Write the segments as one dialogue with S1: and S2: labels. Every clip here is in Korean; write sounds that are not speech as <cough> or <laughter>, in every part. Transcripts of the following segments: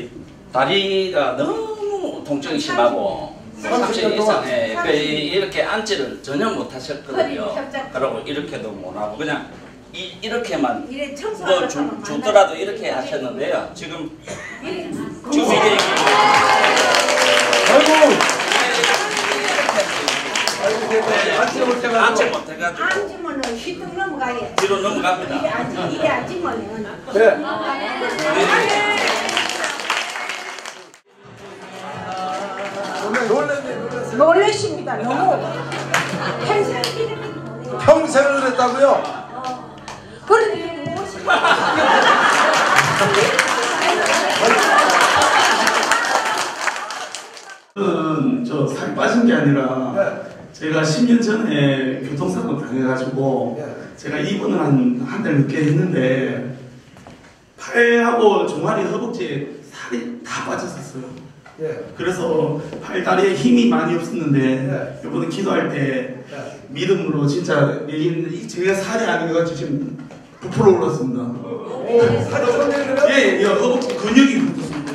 S1: 이 다리가 너무 통증이 심하고 30년 이상에 그 이렇게 앉지를 전혀 못 하셨거든요. 그러고 이렇게도 못 하고 그냥 이, 이렇게만 뭐 주, 주더라도 이렇게 하셨는데요. 지금 지금 이게
S2: 아이고!
S1: 이렇게
S2: 앉지 못해가지고.
S1: 앉지 못해가지고
S3: 앉으면은 휘뚱 넘어가요.
S1: 뒤로 넘어갑니다.
S3: 앉 이래 앉으면은
S2: 네.
S3: 놀라십니다. 너무 평생
S2: 평생을 그랬다고요?
S3: 그런데 무엇이
S4: 저는 저 살이 빠진 게 아니라
S2: 네.
S4: 제가 10년 전에 교통사고 당해가지고
S2: 네.
S4: 제가 입원을 한 한 달 늦게 했는데 팔하고 종아리 허벅지에 살이 다 빠졌었어요.
S2: 예.
S4: 그래서 팔 다리에 힘이 많이 없었는데
S2: 네.
S4: 이번에 기도할 때
S2: 네.
S4: 믿음으로 진짜 이 제가 살이 아니어가지고 지금 부풀어 올랐습니다.
S2: 오, 살이?
S4: 예, 예, 허벅지 근육이 붙었습니다.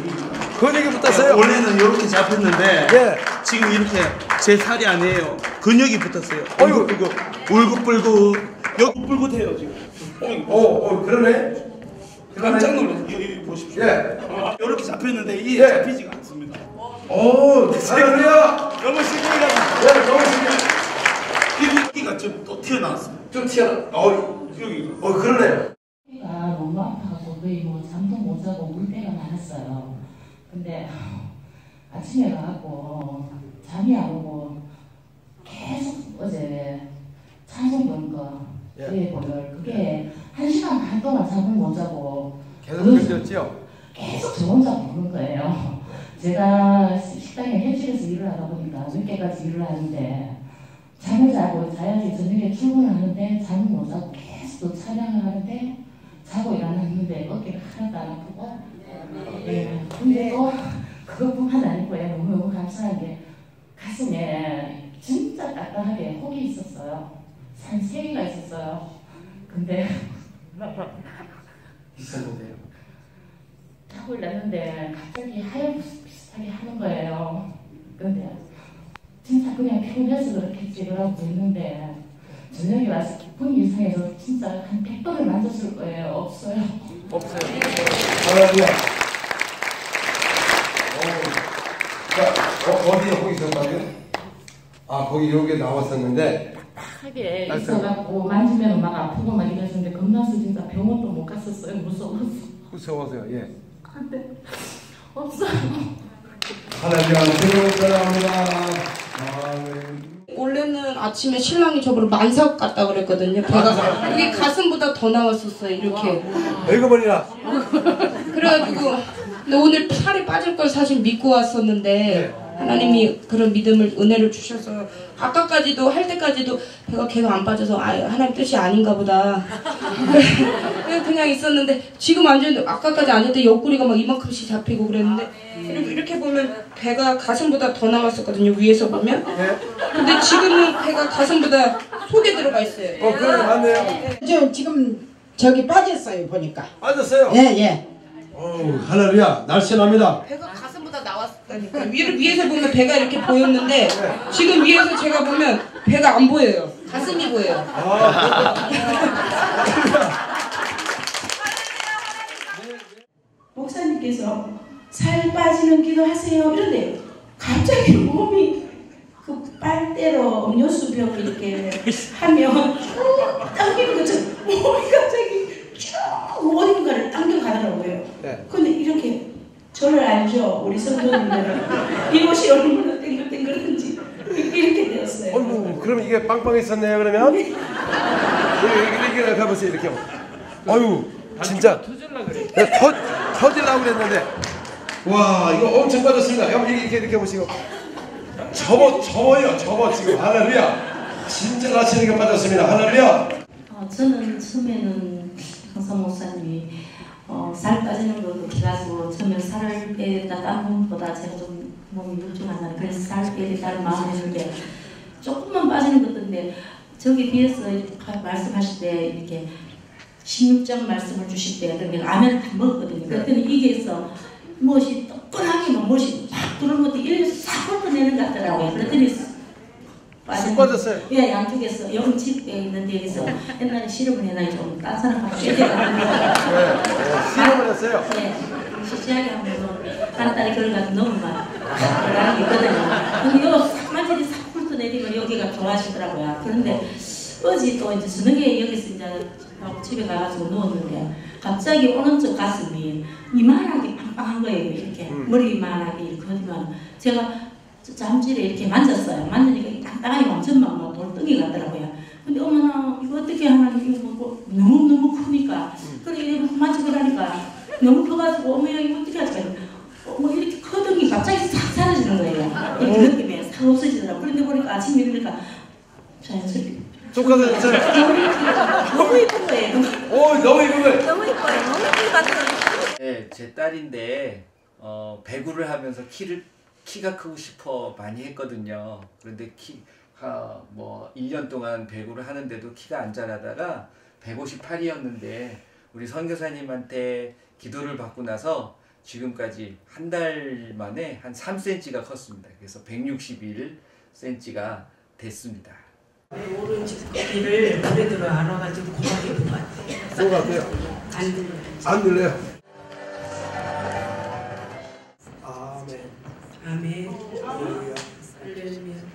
S2: 근육이 붙었어요?
S4: 원래는 이렇게 잡혔는데
S2: 예.
S4: 지금 이렇게 제 살이 아니에요. 근육이 붙었어요.
S2: 어이구.
S4: 울긋불긋, 울긋불긋, 여기 불긋 해요 지금.
S2: 오, 오, 그러네.
S4: 깜짝 놀랐어요. 보십시오.
S2: 예.
S4: 이렇게 잡혔는데 이게
S2: 예.
S4: 잡히지가.
S2: 오, 할렐루야!
S4: 너무 신기해가
S2: 예, 너무 신기해.
S4: 여기가 좀또 튀어나왔어요.
S2: 좀 튀어나. 어,
S4: 여기
S2: 어, 그러네요.
S5: 배가 너무 아파서 거의 뭐 잠도 못 자고 울 때가 많았어요. 근데 아침에 가고 잠이 안 오고 계속 어제 찬송 본거
S2: 예.
S5: 예. 오늘 그게 한 시간 반 동안 잠을 못 자고
S2: 계속 들렸죠?
S5: 계속 저 혼자 보는 거예요. 제가 식당에 헬스에서 일을 하다 보니까 늦게까지 일을 하는데 잠을 자고 자야지 저녁에 출근을 하는데 잠을 못 자고 계속 또 촬영을 하는데 자고 일어났는데 어깨가 하나도 안 아프고 예. 근데 또 그것뿐만 아니고 요. 너무 감사한 게 가슴에 진짜 딱딱하게 혹이 있었어요. 한세 개가 있었어요. 근데
S2: 있었는데요.
S5: 탁을 냈는데 갑자기 하얀 비슷하게 하는 거예요. 근데 진짜 그냥 피곤해서 그렇겠지 그러고 있는데 저녁에 와서 기분이 이상해서 진짜 한 100번을 만졌을 거예요. 없어요.
S2: 없어요. 오. 자, 어, 어디에 거기 있었다고요? 아, 거기 여기 나왔었는데.
S5: 하게. 있어갖고 만지면 막 아프고 막 이랬는데 겁나서 진짜 병원도 못 갔었어요. 무서워서.
S2: 무서워서요, 예.
S5: 근데 없어요.
S2: 하나님 사랑합니다.
S6: 원래는 아침에 신랑이 저보고 만삭 같다 그랬거든요. 배가 이게 가슴보다 더 나왔었어요. 이렇게.
S2: 이거 뭐냐?
S6: 그래가지고 근데 오늘 살이 빠질 걸 사실 믿고 왔었는데 하나님이 그런 믿음을 은혜를 주셔서 아까까지도 할 때까지도 배가 계속 안 빠져서 아 하나님 뜻이 아닌가 보다 <laughs> 그냥 있었는데 지금 앉았는데 아까까지 앉을 때 옆구리가 막 이만큼씩 잡히고 그랬는데 이렇게, 이렇게 보면 배가 가슴보다 더 나왔었거든요 위에서 보면 근데 지금은 배가 가슴보다 속에 들어가 있어요
S2: 어, 그래, 맞네요.
S7: 저 지금 저기 빠졌어요 보니까.
S2: 맞았어요.
S7: 예 예.
S2: 어우, 할렐루야. 날씬합니다.
S6: 배가 가슴보다 나왔 빠졌다니까. 위를 위에서 보면 배가 이렇게 보였는데 지금 위에서 제가 보면 배가 안 보여요. 가슴이 보여요. <laughs>
S8: 목사님께서 살 빠지는 기도하세요 이런데 갑자기 몸이 그 빨대로 음료수 병 이렇게 하면 쭉 당기는 것처럼 몸이 갑자기 쭉 어딘가를 당겨가더라고요.
S2: 네.
S8: 근데 이렇게 저를 알죠 우리 성도님들은 이곳이 얼마나 땡글땡글한지 이렇게 되었어요.
S2: 어이구, 그럼 이게 빵빵했었네요, 그러면? 이렇게, 이렇게, 이렇게 가보세요, 이렇게. 아유, 진짜. 네, 터, 터질라고 그랬는데. 와, 이거 엄청 빠졌습니다. 여러분, 이렇게, 이렇게 보시고. 접어, 접어요, 접어, 지금. 할렐루야. 진짜 나치니까 빠졌습니다. 할렐루야.
S5: 어, 저는 처음에는 강성 목사님이 어, 살 빠지는 것도 기가지고 처음에 살을 빼야 된다 다른 것보다 제가 좀 몸이 육중하잖아요. 그래서 살 빼야 된다는 마음을 했는데 조금만 빠지는 것인데 저기 비해서 말씀하실 때 이렇게 16장 말씀을 주실 때 그러니까 라면을 다 먹었거든요. 그랬더니 이게 있어 무엇이 뜨끈하게 막 무엇이 막 들어오는 것도 일싹 훑어내는 것 같더라고요. 그랬더니
S2: 쑥 빠졌어요.
S5: 예, 양쪽에서 여기 집에 있는 데에서 옛날에 실험을 해놔 좀딴 사람하고 깨져가지고
S2: 실험을 했어요.
S5: 예, 시시하게 하면서 한 달에 그걸 가지고 너무 막 라는 게 있거든요. 근데 이거 싹 만지니 싹 훑어내리면 여기가 좋아하시더라고요. 그런데 어제 또 이제 저녁에 여기서 이제 집에 가가지고 누웠는데 갑자기 오른쪽 가슴이 이만하게 빵빵한 거예요. 이렇게 머리 이만하게 이렇게 하지만 제가 잠질에 이렇게 만졌어요. 만지니까 땅땅하게 완전 막 돌덩이 같더라고요. 근데 어머나 이거 어떻게 하나님 이거 뭐 너무 너무 크니까 그래 이거 만지고 나니까 너무 커가지고 어머 이거 어떻게 하지? 어머 이렇게 커덩이 갑자기 싹 사라지는 거예요. 이렇게 느낌에 싹 없어지더라고. 그런데 보니까 아침에 일어나니까 자연스럽게
S2: 쑥 빠졌어요. <laughs>
S5: 너무 예쁜 거예요.
S2: 오, 너무 이쁜 거예요.
S3: 너무 이뻐요. 너무 이쁘게 만들어.
S9: 네, 제 딸인데 어, 배구를 하면서 키를 키가 크고 싶어 많이 했거든요. 그런데 키, 하, 뭐 1년 동안 배구를 하는데도 키가 안 자라다가 158이었는데 우리 선교사님한테 기도를 받고 나서 지금까지 한 달 만에 한 3cm가 컸습니다. 그래서 161cm가 됐습니다.
S10: 오른쪽 귀를 노래 들어 안 와가지고 고막이 것 같아요.
S2: 쑥 같아요.
S10: 안 들려.
S2: 안 들려요. 아멘.
S10: 아멘. 할렐루야.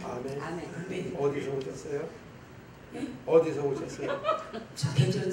S2: 아멘.
S10: 아멘.
S2: 어디서 오셨어요? 어디서 오셨어요?
S10: 저 대전서요.